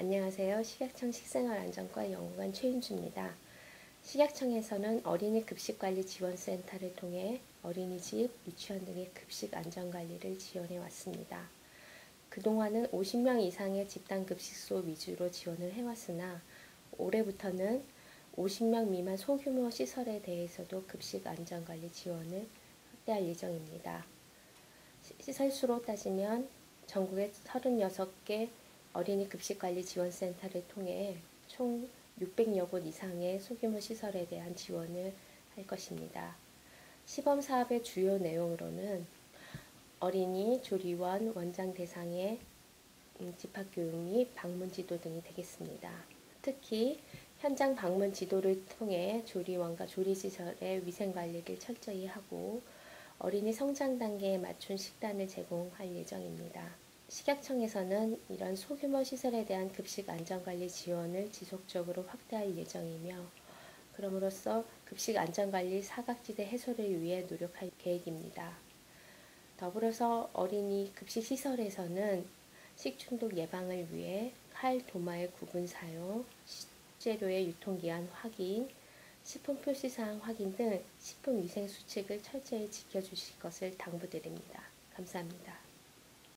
안녕하세요. 식약청 식생활안전과 연구관 최윤주입니다. 식약청에서는 어린이 급식관리 지원센터를 통해 어린이집, 유치원 등의 급식 안전관리를 지원해 왔습니다. 그동안은 50명 이상의 집단 급식소 위주로 지원을 해왔으나 올해부터는 50명 미만 소규모 시설에 대해서도 급식 안전관리 지원을 확대할 예정입니다. 시설수로 따지면 전국의 36개 어린이 급식관리 지원센터를 통해 총 600여 곳 이상의 소규모 시설에 대한 지원을 할 것입니다. 시범 사업의 주요 내용으로는 어린이, 조리원, 원장 대상의 음, 집합교육 및 방문 지도 등이 되겠습니다. 특히 현장 방문 지도를 통해 조리원과 조리시설의 위생관리를 철저히 하고 어린이 성장 단계에 맞춘 식단을 제공할 예정입니다. 식약청에서는 이런 소규모 시설에 대한 급식 안전관리 지원을 지속적으로 확대할 예정이며 그럼으로써 급식 안전관리 사각지대 해소를 위해 노력할 계획입니다. 더불어서 어린이 급식 시설에서는 식중독 예방을 위해 칼, 도마의 구분 사용, 식재료의 유통기한 확인, 식품 표시사항 확인 등 식품 위생 수칙을 철저히 지켜주실 것을 당부드립니다. 감사합니다.